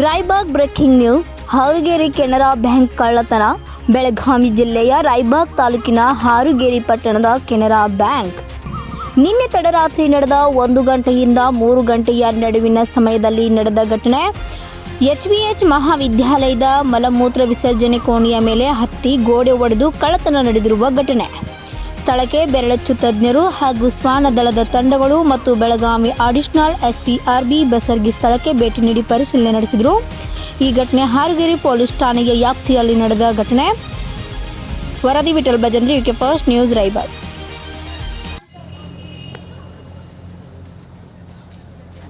Raibag breaking news. Harugeri Canara bank ಕಳ್ಳತನ. ಬೆಳಗಾವಿ ಜಿಲ್ಲೆಯ ರಾಯ್ಬಾಗ್ ತಾಲೂಕಿನ ಹಾರುಗೇರಿ ಪಟ್ಟಣದ ಕೆನರಾ ಬ್ಯಾಂಕ್. ನಿನ್ನೆ ತಡರಾತ್ರಿ ನಡೆದ ಒಂದು ಗಂಟೆಯಿಂದ ಮೂರು ಗಂಟೆಯ ನಡುವಿನ ಸಮಯದಲ್ಲಿ ನಡೆದ ಘಟನೆ. ಎಚ್ ವಿ ಎಚ್ ಮಹಾವಿದ್ಯಾಲಯದ ಮಲಮೂತ್ರ ವಿಸರ್ಜನೆ ಕೋಣೆಯ ಮೇಲೆ ಹತ್ತಿ ಗೋಡೆ ಒಡೆದು ಕಳ್ಳತನ ನಡೆದಿರುವ ಘಟನೆ. ಸ್ಥಳಕ್ಕೆ ಬೆರಳಚ್ಚು ತಜ್ಞರು ಹಾಗೂ ಶ್ವಾನ ದಳದ ತಂಡಗಳು ಮತ್ತು Belagavi additional SP R B Basargi ಸ್ಥಳಕ್ಕೆ ಭೇಟಿ ನೀಡಿ ಪರಿಶೀಲನೆ ನಡೆಸಿದರು. ಈ ಘಟನೆ ಹಾರಗಿರಿ ಪೊಲೀಸ್ ಠಾಣೆಯ ವ್ಯಾಪ್ತಿಯಲ್ಲಿ ನಡೆದ ಘಟನೆ. ವರದಿ Vitthal Bhajantri UK first news Raibag.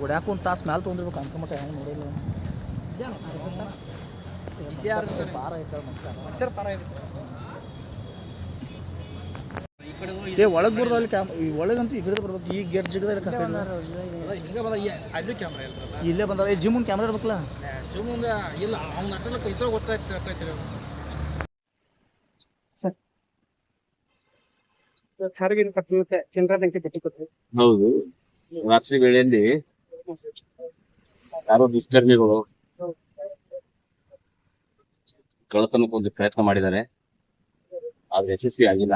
ಹೊಡ್ಯಾಕ ಒಂದು ತಾಸು ಮ್ಯಾಲೆ ತೊಗೊಂಡಿರ್ಬೇಕು ಅನ್ಕೊಂಬಿಟ್ಟೆ ಹೆಂಗೆ ನೋಡಿಲ್ಲ ಪಾರ ಐತೆ ಮನುಷ್ಯ. ಏ ಒಳಗೆ ಬರ್ದಲ್ಲಿ ಕ್ಯಾಮ್ ಈ ಒಳಗಂತೂ ಈ ಗಿಡದ ಬರ್ಬೇಕು. ಈ ಗೇಟ್ ಜಿಗದ ಇಲ್ಲೇ ಬಂದಾರ ಏ ಜಿಮ್ ಕ್ಯಾಮ್ರಾ ಇರ್ಬೇಕಲ್ಲ? ಇಲ್ಲ ಅವ್ನ ನಟಲ್ಲ ಇದ್ರ ಗೊತ್ತಾಯ್ತು ಭೇಟಿ ಕೊಟ್ಟರು ಹೌದು. ರಾತ್ರಿ ವೇಳೆಯಲ್ಲಿ ಯಾರೋ ದುಷ್ಕರ್ಮಿಗಳು ಕಳ್ಳತನಕ್ಕೆ ಒಂದು ಪ್ರಯತ್ನ ಮಾಡಿದ್ದಾರೆ. ಆದ್ರೆ ಯಶಸ್ವಿ ಆಗಿಲ್ಲ.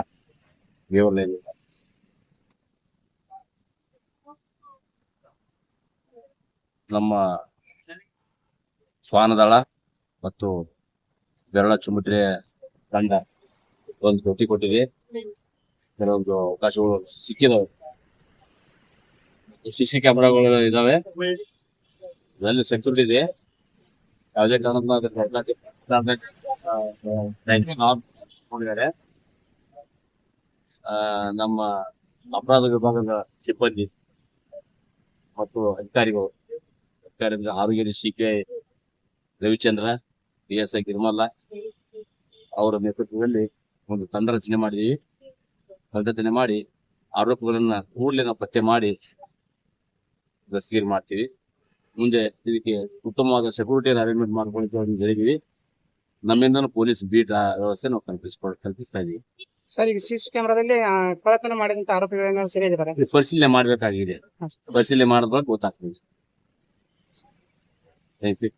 ನಮ್ಮ ಶ್ವಾನದಳ ಮತ್ತು ಬೆರಳ ಚುಮುಟ್ರೆ ತಂಡ ಒಂದು ಭೇಟಿ ಕೊಟ್ಟಿದೆ. ಕೆಲವೊಂದು ಅವಕಾಶಗಳು ಸಿಕ್ಕಿದಾವೆ. ಸಿ ಸಿ ಕ್ಯಾಮೆರಾಗಳು ಇದಾವೆ. ಇದರಲ್ಲಿ ಸೆಕ್ಯೂರಿಟಿ ಇದೆ. ಯಾವುದೇ ಕಾರಣಕ್ಕೂ ನಮ್ಮ ಅಪರಾಧ ವಿಭಾಗದ ಸಿಬ್ಬಂದಿ ಮತ್ತು ಅಧಿಕಾರಿಗಳು ಅಧಿಕಾರಿಗಳು ಆರೋಗ್ಯ C K Ravichandra P S I Girmalla ಅವರ ನೇತೃತ್ವದಲ್ಲಿ ಒಂದು ತಂಡ ರಚನೆ ಮಾಡಿದೀವಿ ತಂಡ ರಚನೆ ಮಾಡಿ ಆರೋಪಗಳನ್ನ ಕೂಡಲೇ ನಾವು ಪತ್ತೆ ಮಾಡಿ ದಸ್ತಗಿರಿ ಮಾಡ್ತೀವಿ. ಮುಂದೆ ಇದಕ್ಕೆ ಉತ್ತಮವಾದ ಸೆಕ್ಯೂರಿಟಿ ಅರೇಂಜ್ಮೆಂಟ್ ಅವ್ರಿಗೆ ಹೇಳಿದೀವಿ ನಮ್ಮಿಂದನೂ ಪೊಲೀಸ್ ಬೀಟ್ ವ್ಯವಸ್ಥೆ ನಾವು ಕಲ್ಪಿಸ್ಕೊಳ್, ಕಲ್ಪಿಸ್ತಾ ಇದೀವಿ. ಸರ್ ಈಗ ಸಿಸಿ ಕ್ಯಾಮೆರಾದಲ್ಲಿ ಕಳತನ ಕಳ್ಳತನ ಮಾಡಿದಂತ ಆರೋಪಿಗಳನ್ನ ಸೆರೆ ಹಿಡಿದಾರೆ ಪರಿಶೀಲನೆ ಮಾಡಬೇಕಾಗಿದೆ. ಪರಿಶೀಲನೆ ಮಾಡಿದಾಗ ಗೊತ್ತಾಗ್ತದೆ. Thank you